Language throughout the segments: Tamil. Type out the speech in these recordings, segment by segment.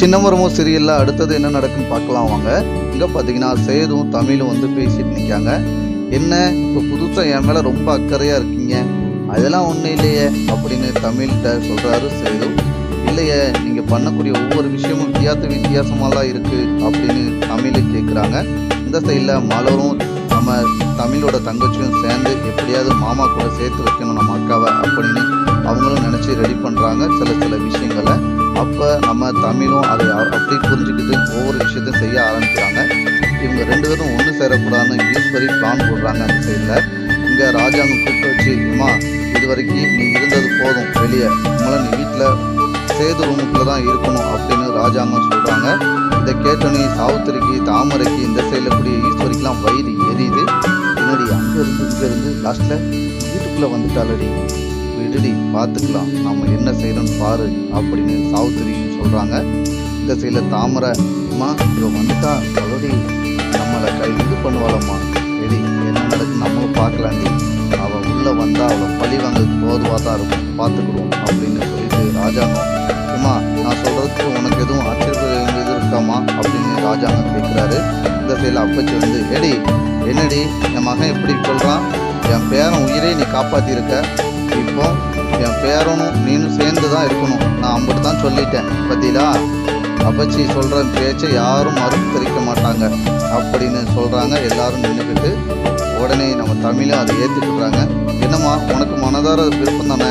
சின்னமரமும் சரியில்லை அடுத்தது என்ன நடக்குன்னு பார்க்கலாம் வாங்க. இங்கே பார்த்தீங்கன்னா சேதும் தமிழும் வந்து பேசிட்டு நிற்காங்க என்ன இப்போ புதுசாக என் மேலே ரொம்ப அக்கறையாக இருக்கீங்க? அதெல்லாம் ஒன்றும் இல்லையே அப்படின்னு தமிழ்கிட்ட சொல்கிறாரு சேது. இல்லையே நீங்கள் பண்ணக்கூடிய ஒவ்வொரு விஷயமும் வித்தியாச வித்தியாசமாலாம் இருக்குது அப்படின்னு தமிழ் கேட்குறாங்க இந்த சைடில் மலரும் நம்ம தமிழோட தங்கச்சியும் சேர்ந்து எப்படியாவது மாமா கூட சேர்த்து வைக்கணும் நம்ம அக்காவை அப்படின்னு அவங்களும் நினச்சி ரெடி பண்ணுறாங்க சில சில விஷயங்களை. அப்போ நம்ம தமிழும் அதை அப்படி புரிஞ்சுக்கிட்டு ஒவ்வொரு விஷயத்தையும் செய்ய ஆரம்பிக்கிறாங்க. இவங்க ரெண்டு பேரும் ஒன்று சேரக்கூடாதுன்னு ஈஸ்வரி பிளான் போடுறாங்க அந்த சைடில் இங்கே ராஜாங்க கூப்பிட்டு வச்சு இம்மா இது வரைக்கும் நீ இருந்தது போதும் வெளியே. உங்களை நீ வீட்டில் சேது ரூமுக்குள்ளே தான் இருக்கணும் அப்படின்னு ராஜாங்கம் சொல்கிறாங்க இதை கேட்டோன்னே சாவுத்திரிக்கு தாமரைக்கு இந்த சைடில் கூடிய ஈஸ்வரிக்கெலாம் வயிறு எரியுது. பின்னாடி இங்கேருந்து லாஸ்ட்டில் வீட்டுக்குள்ளே வந்துட்டாலடி விடுடி பார்த்துக்கலாம் நம்ம என்ன செய்கிறோம்னு பாரு அப்படின்னு சாவுத்திரியும் சொல்கிறாங்க இந்த சைடில் தாமரை அம்மா இவன் வந்துட்டா அவடி நம்மளை கை இது பண்ணுவாளம்மா. சரி என்ன நடக்கு நம்மளும் பார்க்கலாண்டி. அவள் உள்ளே வந்தால் அவளை பழி வாங்கிறதுக்கு போதுவாக தான் இருக்கும். பார்த்துக்குருவோம் அப்படின்னு சொல்லிட்டு ராஜாங்கம் அம்மா நான் சொல்கிறதுக்கு உனக்கு எதுவும் ஆச்சரியம் இருக்காமா அப்படின்னு ராஜாங்கம் கேட்குறாரு இருந்த சைடில் அப்பச்சி வந்து எடி என்னடி என் மகன் எப்படி சொல்கிறான் என் பேரன் உயிரே நீ காப்பாற்றியிருக்க இப்போ என் பேரனும் நீனும் சேர்ந்து தான் இருக்கணும். நான் அம்பிட்டு தான் சொல்லிட்டேன். பத்திலா அப்பச்சி சொல்கிற பேச்சை யாரும் மறுத்தரிக்க மாட்டாங்க. அப்படின்னு சொல்கிறாங்க எல்லாரும் நின்றுக்கிட்டு உடனே நம்ம தமிழும் அதை ஏற்றுக்கிடுறாங்க என்னம்மா உனக்கு மனதார விருப்பம் தானே?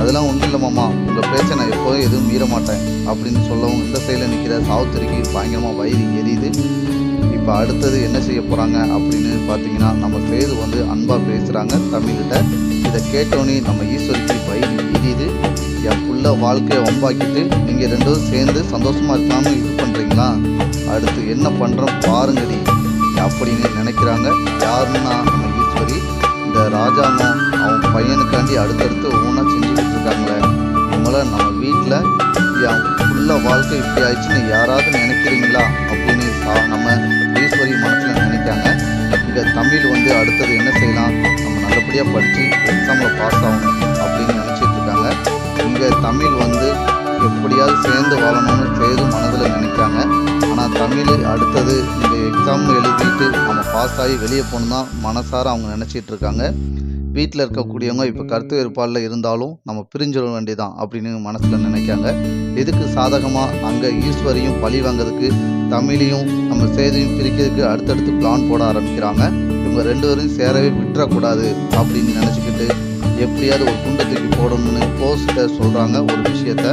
அதெல்லாம் ஒன்றும் இல்லைம்மாம்மா உங்கள் பேச்சை நான் எப்போதும் எதுவும் மீற மாட்டேன் அப்படின்னு சொல்லவும் இந்த சைடில் நிற்கிற சாவுத்திரிக்கு பயங்கரமாக வயிறு எரியுது. இப்போ அடுத்தது என்ன செய்ய போகிறாங்க அப்படின்னு பார்த்தீங்கன்னா நம்ம சேது வந்து அன்பாக பேசுகிறாங்க தமிழ்கிட்ட. இதை கேட்டோன்னே நம்ம ஈஸ்வரிக்கு பயிர் இடியுது என் புள்ள வாழ்க்கையை ஒம்பாக்கிட்டு நீங்கள் ரெண்டும் சேர்ந்து சந்தோஷமாக இருக்கலாம்னு இது பண்ணுறீங்களா அடுத்து என்ன பண்ணுறோம் பாருங்கடி அப்படின்னு நினைக்கிறாங்க. யாருன்னா நம்ம ஈஸ்வரி. இந்த ராஜாங்க அவன் பையனுக்காண்டி அடுத்தடுத்து ஒவ்வொன்றா செஞ்சுக்கிட்டு இருக்காங்களே. இவங்கள நம்ம வீட்டில் என் உள்ள வாழ்க்கை இப்படி ஆயிடுச்சுன்னு யாராவது நினைக்கிறீங்களா அப்படின்னு சா- நம்ம ஈஸ்வரி மனசில் நினைக்காங்க இங்கே தமிழ் வந்து அடுத்தது என்ன செய்யலாம் நம்ம நல்லபடியாக படித்து எக்ஸாமில் பாஸ் ஆகணும் அப்படின்னு நினச்சிட்டு இருக்காங்க. இங்கே தமிழ் வந்து எப்படியாவது சேர்ந்து வாழணும்னு சேது மனதில் நினைக்காங்க ஆனால் தமிழ் அடுத்தது இந்த எக்ஸாம் எழுதிட்டு நம்ம பாஸ் ஆகி வெளியே போகணும் தான் மனசார அவங்க நினச்சிட்டு இருக்காங்க. வீட்டில் இருக்கக்கூடியவங்க இப்போ கருத்து வேறுபாடில் இருந்தாலும் நம்ம பிரிஞ்சிட வேண்டியதான் அப்படின்னு மனசில் நினைக்காங்க. இதுக்கு சாதகமாக அங்கே ஈஸ்வரியும் பழி வாங்கிறதுக்கு தமிழையும் நம்ம சேதையும் பிரிக்கிறதுக்கு அடுத்தடுத்து பிளான் போட ஆரம்பிக்கிறாங்க. இவங்க ரெண்டு பேரும் சேரவே விட்டுறக்கூடாது அப்படின்னு நினச்சிக்கிட்டு எப்படியாவது ஒரு குண்டை தூக்கி போடணும்னு போஸ்ட்டை சொல்கிறாங்க ஒரு விஷயத்த.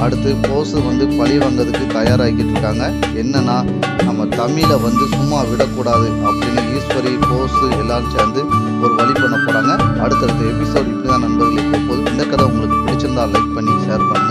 அடுத்து போஸு வந்து பழி வாங்கிறதுக்கு தயாராகிட்டு இருக்காங்க என்னன்னா நம்ம தமிழை வந்து சும்மா விடக்கூடாது அப்படின்னு ஈஸ்வரி போஸு எல்லாரும் சேர்ந்து ஒரு வழி பண்ண போகிறாங்க அடுத்தடுத்த எபிசோட் இப்படி தான் நண்பர்களே போகுது. இந்த கதை உங்களுக்கு பிடிச்சிருந்தா லைக் பண்ணி ஷேர் பண்ணுங்கள்